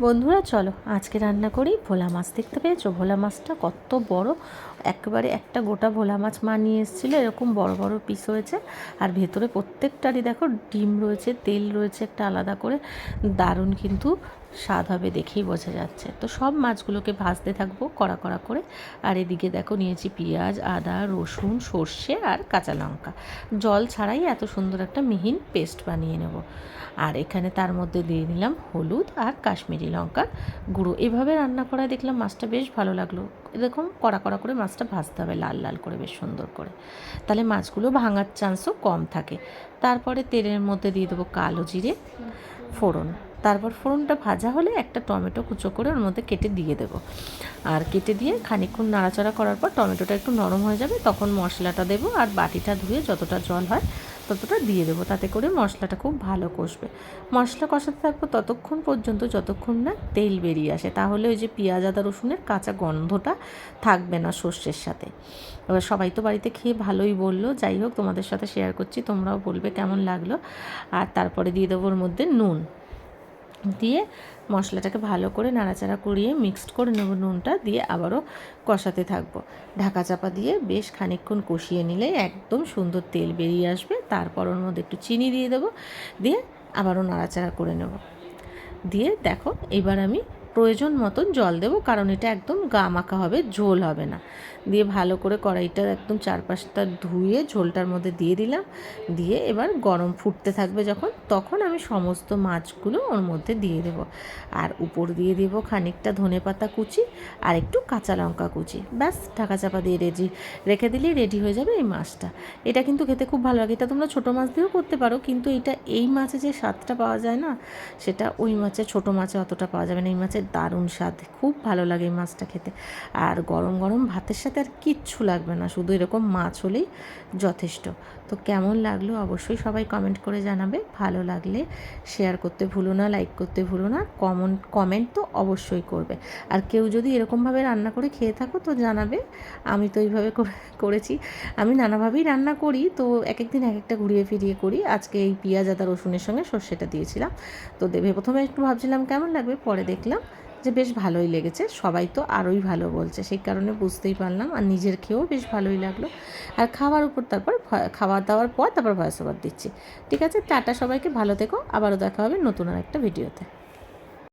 বন্ধুরা চলো আজকে রান্না করি ভোলা মাছ দেখতে পেয়েছ? ভোলা মাছটা কত বড় একেবারে একটা গোটা ভোলা মাছ মা নিয়ে এসেছিল, এরকম বড় বড় পিস হয়েছে। আর ভেতরে প্রত্যেকটারই দেখো, ডিম রয়েছে, তেল রয়েছে, একটা আলাদা করে। দারুণ কিন্তু স্বাদ হবে দেখেই বোঝা যাচ্ছে। তো সব মাছগুলোকে ভাজতে থাকব কড়া কড়া করে। আর এদিকে দেখো, নিয়েছি পেঁয়াজ, আদা, রসুন, সর্ষে আর কাঁচা লঙ্কা। জল ছাড়াই এত সুন্দর একটা মিহিন পেস্ট বানিয়ে নেব। আর এখানে তার মধ্যে দিয়ে নিলাম হলুদ আর কাশ্মীরি লঙ্কার গুঁড়ো। এভাবে রান্না করায় দেখলাম মাছটা বেশ ভালো লাগল। এরকম কড়া কড়া করে মাছটা ভাজতে হবে, লাল লাল করে, বেশ সুন্দর করে। তাহলে মাছগুলো ভাঙার চান্সও কম থাকে। তারপরে তেলের মধ্যে দিয়ে দেবো কালো জিরে, ফোড়ন। তারপর ফোড়নটা ভাজা হলে একটা টমেটো কুচো করে ওর মধ্যে কেটে দিয়ে দেবো। আর কেটে দিয়ে খানিকক্ষণ নাড়াচাড়া করার পর টমেটোটা একটু নরম হয়ে যাবে, তখন মশলাটা দেবো আর বাটিটা ধুয়ে যতটা জল হয় ততটা দিয়ে দেবো, তাতে করে মশলাটা খুব ভালো কষবে। মশলা কষাতে থাকব ততক্ষণ পর্যন্ত, যতক্ষণ না তেল বেরিয়ে আসে। তাহলে ওই যে পেঁয়াজ, আদা, রসুনের কাঁচা গন্ধটা থাকবে না সর্ষের সাথে। এবার সবাই তো বাড়িতে খেয়ে ভালোই বলল। যাই হোক, তোমাদের সাথে শেয়ার করছি, তোমরাও বলবে কেমন লাগল। আর তারপরে দিয়ে দেবো ওর মধ্যে নুন। দিয়ে মশলাটাকে ভালো করে নাড়াচাড়া করিয়ে মিক্সড করে নেব নুনটা, দিয়ে আবারও কষাতে থাকব। ঢাকা চাপা দিয়ে বেশ খানিকক্ষণ কষিয়ে নিলে একদম সুন্দর তেল বেরিয়ে আসবে। তারপর ওর মধ্যে একটু চিনি দিয়ে দেবো, দিয়ে আবারও নাড়াচাড়া করে নেব। দিয়ে দেখো, এবার আমি প্রয়োজন মতন জল দেবো, কারণ এটা একদম গা মাখা হবে, ঝোল হবে না। দিয়ে ভালো করে কড়াইটা একদম চারপাশটা ধুয়ে ঝোলটার মধ্যে দিয়ে দিলাম। দিয়ে এবার গরম ফুটতে থাকবে যখন, তখন আমি সমস্ত মাছগুলো ওর মধ্যে দিয়ে দেবো। আর উপর দিয়ে দেবো খানিকটা ধনে পাতা কুচি আর একটু কাঁচা লঙ্কা কুচি। ব্যাস, ঢাকা চাপা দিয়ে রেডি। রেখে দিলেই রেডি হয়ে যাবে এই মাছটা। এটা কিন্তু খেতে খুব ভালো লাগে। এটা তোমরা ছোটো মাছ দিয়েও করতে পারো, কিন্তু এটা এই মাছে যে স্বাদটা পাওয়া যায় না, সেটা ওই মাছে ছোটো মাছে অতটা পাওয়া যাবে না। এই মাছের দারুণ স্বাদ। খুব ভালো লাগে এই মাছটা খেতে। আর গরম গরম ভাতের সাথে আর কিচ্ছু লাগবে না, শুধু এরকম মাছ হলেই যথেষ্ট। তো কেমন লাগল অবশ্যই সবাই কমেন্ট করে জানাবে। ভালো লাগলে শেয়ার করতে ভুলো না লাইক করতে ভুলো না কমন কমেন্ট তো অবশ্যই করবে। আর কেউ যদি এরকমভাবে রান্না করে খেয়ে থাকো তো জানাবে, আমি তো এইভাবে করেছি। আমি নানাভাবেই রান্না করি, তো এক একদিন এক একটা ঘুরিয়ে ফিরিয়ে করি। আজকে এই পেঁয়াজ, আদা, রসুনের সঙ্গে সর্ষেটা দিয়েছিলাম। তো দেবে প্রথমে একটু ভাবছিলাম কেমন লাগবে, পরে দেখলাম যে বেশ ভালোই লেগেছে। সবাই তো আরোই ভালো বলছে। সেই কারণে বুঝতেই পারলাম আর নিজের খেয়েও বেশ ভালোই লাগল। আর খাওয়ার উপর তারপর খাওয়া দাওয়ার পর তারপর ভয়েস ওভার দিচ্ছি। ঠিক আছে? টাটা সবাইকে, ভালো থেকো। আবারও দেখা হবে নতুন আর একটা ভিডিওতে